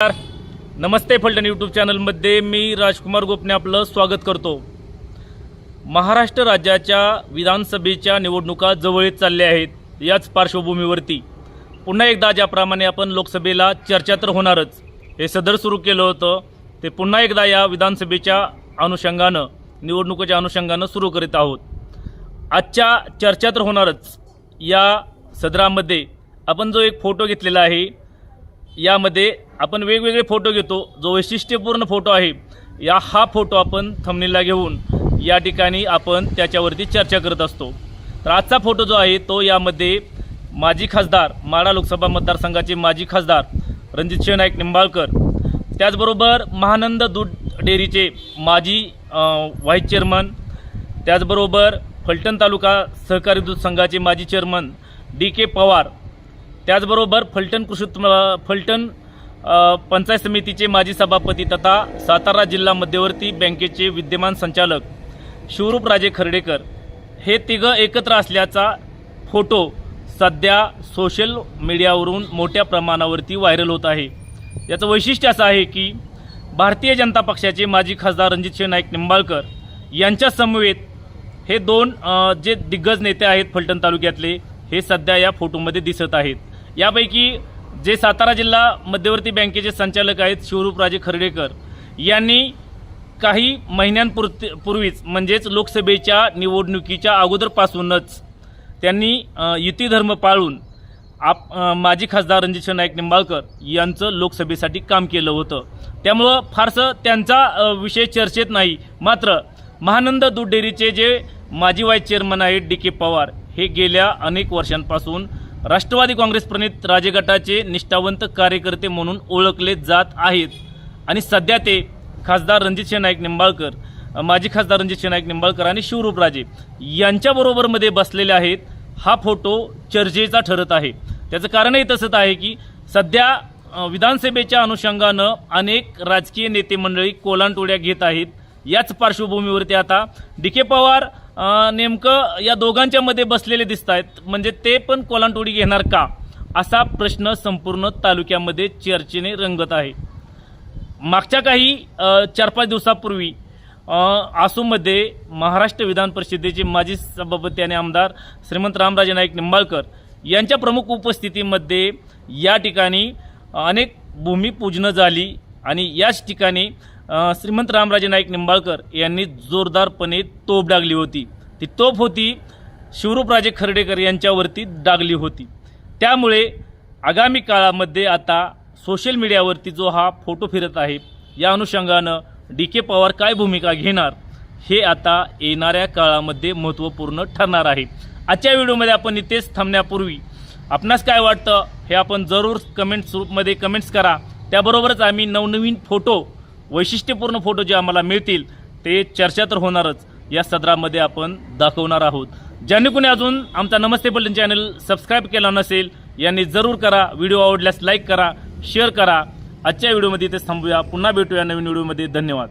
नमस्कार. नमस्ते फलटण यूट्यूब चॅनलमध्ये मी राजकुमार गोपने आपलं स्वागत करतो. महाराष्ट्र राज्याच्या विधानसभेच्या निवडणुका जवळ येत चालल्या आहेत. याच पार्श्वभूमीवरती पुन्हा एकदा ज्याप्रमाणे आपण लोकसभेला चर्चा तर होणारच. हे सदर सुरू केलं होतं. ते पुन्हा एकदा या विधानसभेच्या अनुषंगानं निवडणुकीच्या अनुषंगानं सुरू करीत आहोत. आजच्या चर्चा तर होणारच. या सदरामध्ये आपण जो एक फोटो घेतलेला आहे यामध्ये आपण वेगवेगळे फोटो घेतो. जो वैशिष्ट्यपूर्ण फोटो आहे या हा फोटो आपण थमनीला घेऊन या ठिकाणी आपण त्याच्यावरती चर्चा करत असतो. तर आजचा फोटो जो आहे तो यामध्ये माजी खासदार माडा लोकसभा मतदारसंघाचे माजी खासदार रणजित नाईक निंबाळकर त्याचबरोबर महानंद दूध डेअरीचे माजी व्हाईस चेअरमन त्याचबरोबर फलटण तालुका सहकारी दूध संघाचे माजी चेअरमन डी के पवार त्याचबरोबर फलटण कृषी फलटण पंचायत समितीचे माजी सभापती तथा सातारा जिल्हा मध्यवर्ती बँकेचे विद्यमान संचालक शिवरूप राजे खर्डेकर हे तिघं एकत्र असल्याचा फोटो सध्या सोशल मीडियावरून मोठ्या प्रमाणावरती व्हायरल होत आहे. याचं वैशिष्ट्य असं आहे की भारतीय जनता पक्षाचे माजी खासदार रणजित नाईक निंबाळकर यांच्या समवेत हे दोन जे दिग्गज नेते आहेत फलटण तालुक्यातले हे सध्या या फोटोमध्ये दिसत आहेत. यापैकी जे सातारा जिल्हा मध्यवर्ती बँकेचे संचालक आहेत शिवरूपराजे खर्डेकर यांनी काही महिन्यांपूर्वी पूर्वीच म्हणजेच लोकसभेच्या निवडणुकीच्या अगोदरपासूनच त्यांनी अ, युती धर्म पाळून आप माजी खासदार रणजित नाईक निंबाळकर यांचं लोकसभेसाठी काम केलं होतं. त्यामुळं फारसं त्यांचा विषय चर्चेत नाही. मात्र महानंद दूध डेअरीचे जे माजी व्हाईस चेअरमन आहेत डी के पवार हे गेल्या अनेक वर्षांपासून राष्ट्रवादी काँग्रेस प्रणित राजगटाचे निष्ठावंत कार्यकर्ते म्हणून ओळखले जात आहेत. आणि सध्या ते खासदार रणजित नाईक निंबाळकर माजी खासदार रणजित नाईक निंबाळकर आणि शिवरूपराजे यांच्याबरोबरमध्ये बसलेले आहेत. हा फोटो चर्चेचा ठरत आहे. त्याचं कारणही तसंच आहे की सध्या विधानसभेच्या अनुषंगानं अनेक राजकीय नेते मंडळी कोलांटोड्या घेत आहेत. याच पार्श्वभूमीवरती आता डी के पवार नेमकं या दोघांच्या मध्ये बसलेले दिसत आहेत म्हणजे ते पण कोलांटोडी घेणार का? असा प्रश्न संपूर्ण तालुक्यामध्ये चर्चेने रंगत आहे. मागच्या काही चार पाच दिवसापूर्वी आसूमध्ये महाराष्ट्र विधान परिषदेचे माजी सभापती आणि आमदार श्रीमंत रामराजे नाईक निंबाळकर यांच्या प्रमुख उपस्थितीमध्ये या ठिकाणी अनेक भूमिपूजनं झाली आणि याच ठिकाणी श्रीमंत रामराजे नाईक निंबाळकर यांनी जोरदारपणे तोफ डागली होती. ती तोफ होती शिवरूपराजे खर्डेकर यांच्यावरती डागली होती. त्यामुळे आगामी काळामध्ये आता सोशल मीडियावरती जो हा फोटो फिरत आहे या अनुषंगानं डी के पवार काय भूमिका घेणार हे आता येणाऱ्या काळामध्ये महत्त्वपूर्ण ठरणार आहे. आजच्या व्हिडिओमध्ये आपण इथेच थांबण्यापूर्वी आपणास काय वाटतं हे आपण जरूर कमेंट्स रूपमध्ये कमेंट्स करा. त्याबरोबरच आम्ही नवनवीन फोटो वैशिष्ट्यपूर्ण फोटो जे आम्हाला मिळतील ते चर्चा तर होणारच. या सदरामध्ये आपण दाखवणार आहोत. ज्यांनी कोणी अजून आमचा नमस्ते पलटन चॅनल सबस्क्राईब केला नसेल यांनी जरूर करा. व्हिडिओ आवडल्यास लाईक करा शेअर करा. आजच्या व्हिडिओमध्ये ते थांबूया. पुन्हा भेटूया नवीन व्हिडिओमध्ये. धन्यवाद.